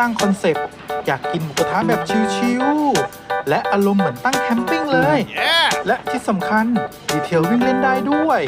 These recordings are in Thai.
ตั้งคอนเซปต์อยากกินหมูกระทะแบบชิลๆและอารมณ์เหมือนตั้งแคมปิ้งเลย Yeah! และที่สำคัญดีเทลวิ่งเล่นได้ด้วย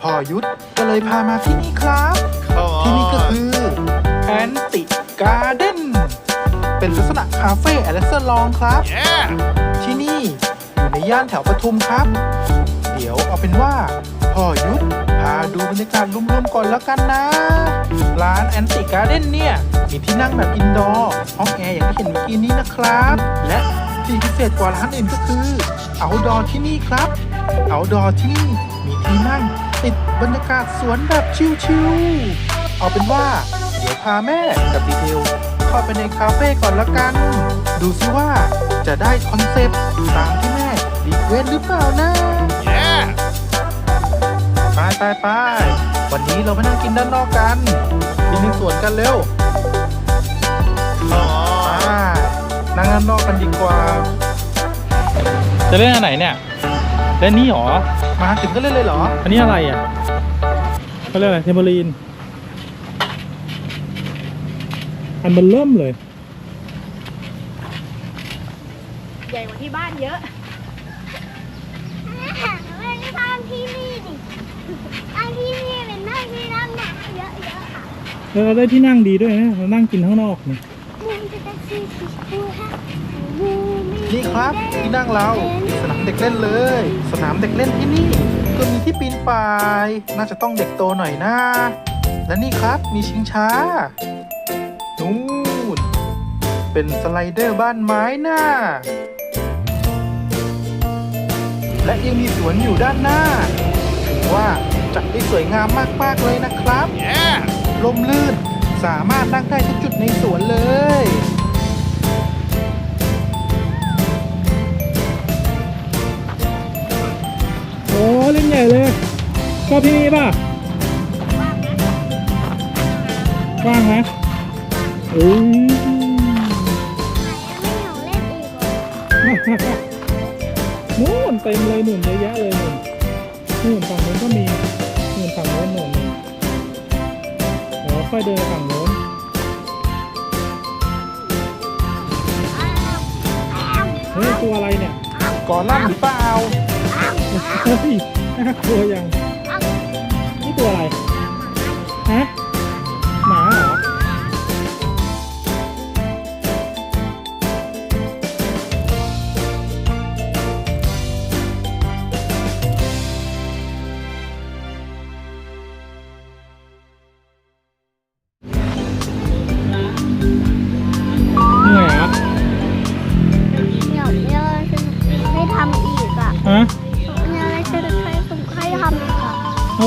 พ่อยุทธก็เลยพามาที่นี่ครับ Come ที่นี่ก็ on. คือแอนติการ์เด้นเป็นลักษณะคาเฟ่แอลเลสเซอร์ลองครับ Yeah! ที่นี่อยู่ในย่านแถวปทุมครับเดี๋ยวเอาเป็นว่าพ่อยุทธพาดูบรรยากาศรวมๆก่อนแล้วกันนะ ร้านแอนติการ์เด้นเนี่ย มีที่นั่งแบบอินดอร์ห้องแอร์อย่างที่เห็นเมื่อกี้นี้นะครับ และที่พิเศษกว่าร้านอื่นก็คือเอาดอที่นี่ครับเอาดอที่นี่มีที่นั่งติดบรรยากาศสวนแบบชิลๆเอาเป็นว่า เดี๋ยวพาแม่กับดีเทลเข้าไปในคาเฟ่ก่อนละกัน ดูซิว่าจะได้คอนเซปต์ตามที่แม่รีเควสหรือเปล่านะ ไปไปไปวันนี้เราไปนั่งกินด้านนอกกันกินในสวนกันเร็ว Come ไป on. นั่งด้านนอกกันดีกว่า จะเล่นอันไหนเนี่ยเล่นนี่หรอ มาถึงก็เล่นเลยเหรอ อันนี้อะไรอะเขาเรียกอะไรเทมโบลีน อันมันเริ่มเลย ใหญ่กว่าที่บ้านเยอะ เล่นข้างที่นี่ดิ ข้างที่นี่เป็นนั่งที่นั่งหนักเยอะๆค่ะแล้วเราได้ที่นั่งดีด้วยนะเรานั่งกินข้างนอกเนี่ยมุมจะเป็นสีสีชมพูฮะมุมนี่ครับที่นั่งเรา สนามเด็กเล่นเลย สนามเด็กเล่นที่นี่ก็มีที่ปีนป่าย น่าจะต้องเด็กโตหน่อยนะและนี่ครับมีชิงช้านู่นเป็นสไลเดอร์บ้านไม้น่ะและยังมีสวนอยู่ด้านหน้าถือว่า จัดได้สวยงามมาก ๆ เลยนะครับ Yeah! ลมลื่นสามารถนั่งได้ทุกจุดในสวนเลย โอ้เล่นใหญ่เลยชอบที่นี่ป่ะว่างไหมเอ้ยไม่อยากเล่นอีกเหรอนู่นเต็มเลยหนุนเยอะแยะเลยหนุน นู่นฝั่งนู้นก็มีนู่นฝั่งโน้นหนุนเดี๋ยวค่อยเดินไปฝั่งโน้นเฮ้ยตัวอะไรเนี่ยก่อล่างหรือเปล่าเฮ้ยน่ากลัวยังนี่ตัวอะไรฮะ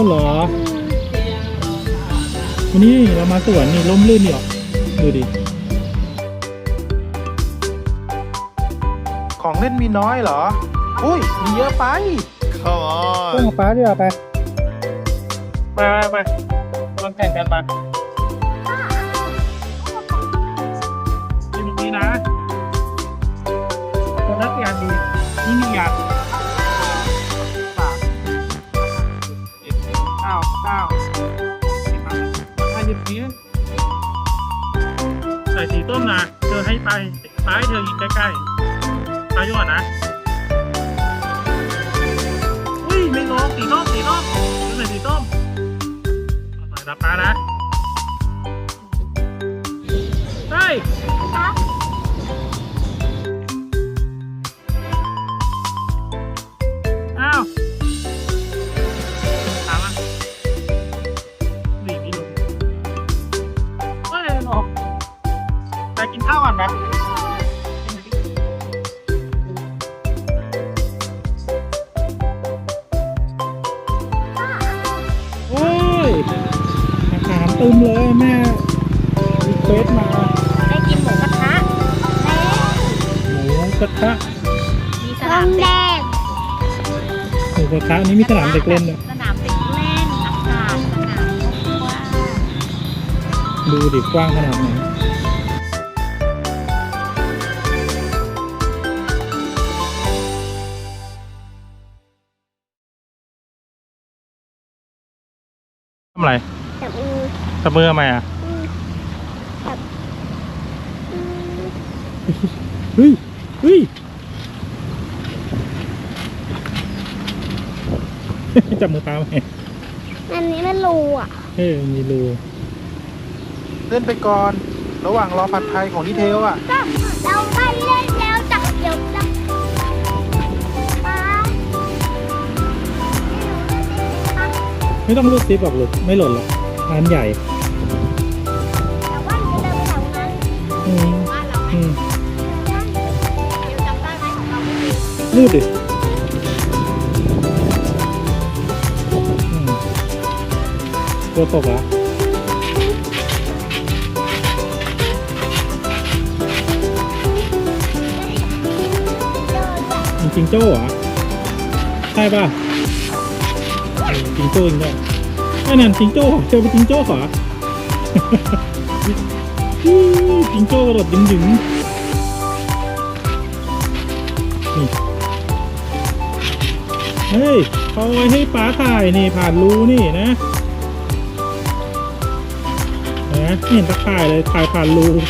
เอ้าเหรออืมวันนี้เรามาสวนนี่ร่มรื่นนี่หรอดูดิ ของเล่นมีน้อยเหรอ อุ้ย มีเยอะไป Come ต้อ on. งป้าดีกว่าไปไปไปไปลองแข่งกันมาดีตรงนี้นะตรงนั้นยางดีนี่มียาง เก้าเก้าสิบห้าห้าสิบนี้ใส่สีต้มนะเธอให้ไปไปให้เธอยิงใกล้ๆไปก่อนนะอุ้ยไม่ลงสีส้มสีส้มดูหน่สีส้มเอาหน่อยรับตานะเตึมเลยแม่รีเควสมาได้กินหมูกระทะหมูกระทะมีสลนามเด็กหมูกระทะนี่มีสนามเด็กเล่นด้วยสนามเด็กเล่นอากาศสนามกว้างดูดิกว้างขนาดไหนทำอะไร ต่มือตบมือทำไมอะอืมแบบเฮ้ยเฮ้ยจับมือปลาไหมอันนี้มันรูอะเฮ้ยมีรูเล่นไปก่อน ระหว่างรอผัดไทยของดีเทลอะ ก็เราไปเล่นแล้วจับเดี๋ยวจับปลาไม่ต้องรูดซิปหรอกลูกไม่หล่นหรอกร้านใหญ่ ไม่ดิตัวตกอเดินแบบมันจิงโจ้เหรอใช่ป่ะเออจิงโจ้จริงด้วยไอ้นั่นจิงโจ้เจอเป็นจิงโจ้เหรออื้อจิงโจ้กระโดดดึงดึง เฮ้ยเอาไว้ให้ป๋าถ่ายนี่ผ่านรูนี่นะนะไม่เห็นตะข่ายเลยถ่ายผ่านรูนี่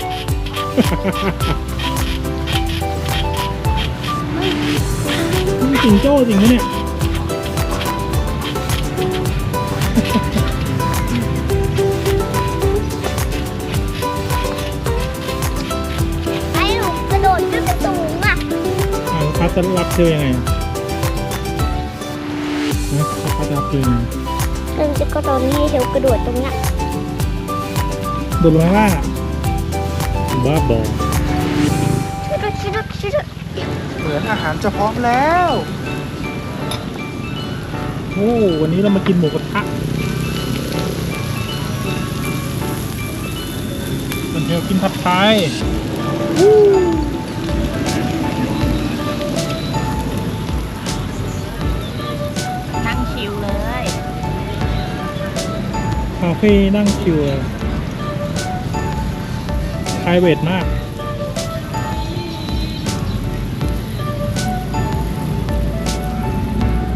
จิงโจ้จริงไหมเนี่ยไอ้หนูกระโดดขึ้นไปสูงอะอ่าพัดจะรับเธอยังไง นะพัดจะรับเธอยังไงเดินจะกระโดดนี่เดี๋ยวกระโดดตรงเนี้ยโดดลงข้างล่างอะบ้าบอชิดชิดชิดเหมือนอาหารจะพร้อมแล้วโอ้วันนี้เรามากินหมูกระทะมันเดียวกินผัดไทย เฟ่นั่งชิวเลยไพรเวทมาก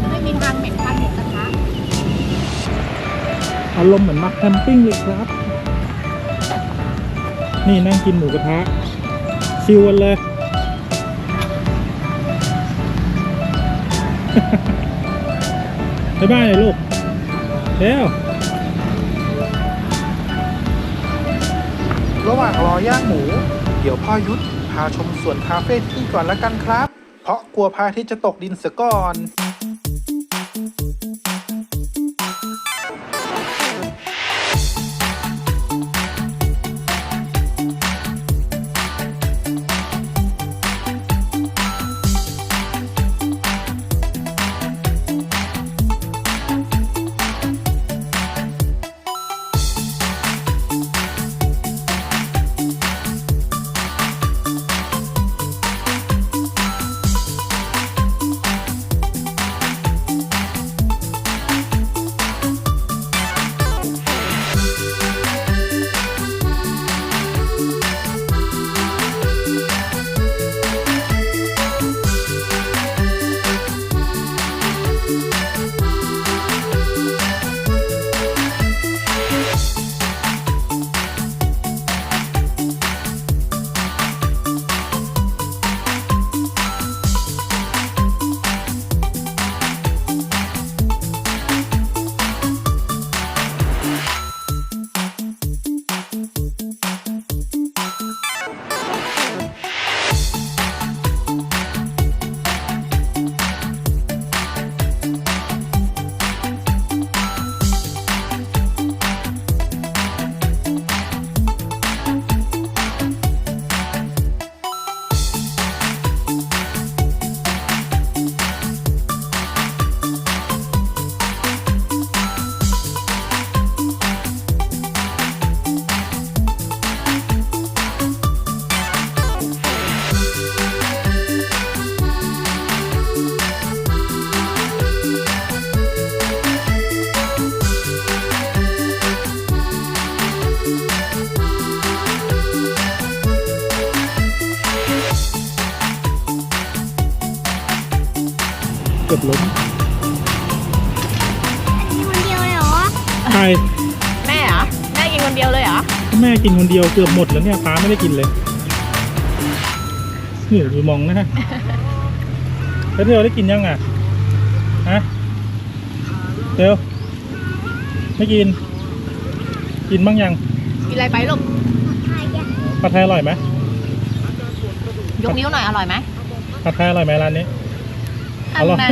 ไม่มีทางเหม็นควันหมูกระทะอารมณ์เหมือนมาแคมปิ้งเลยครับ นี่นั่งกินหมูกระทะชิวกันเลยบ๊ายบายเลยลูกเร็ว ระหว่างรอย่างหมู เดี๋ยวพ่อยุทธพาชมสวนคาเฟ่ที่นี่ก่อนละกันครับ เพราะกลัวพระอาทิตย์จะตกดินเสียก่อน ใครแม่เหรอแม่กินคนเดียวเลยเหรอแม่กินคนเดียวเกือบหมดแล้วเนี่ยป้าไม่ได้กินเลยนี่ดูมองนะฮะแล้วเดี๋ยวได้กินยังอะฮะเดี๋ยวไม่กิน กินบ้างยังมีอะไรไปลูกใครจะผัดไทยอร่อยไหมยกนิ้วหน่อยอร่อยไหมผัดไทยอร่อยไหมร้านนี้อันแน่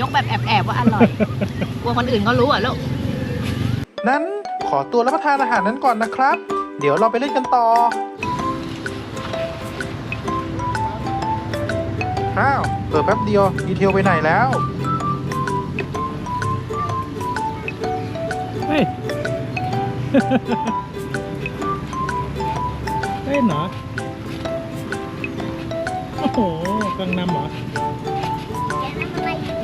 ยกแบบแอบๆว่าอร่อยกลัวคนอื่นเขารู้อะลูก นั้นขอตัวรับประทานอาหารนั้นก่อนนะครับ เดี๋ยวเราไปเล่นกันต่อ อ้าวเปิดแป๊บเดียวดีเทลไปไหนแล้ว เฮ้ย เล่นเหรอ โอ้โหกังนำเหรอแกทำอะ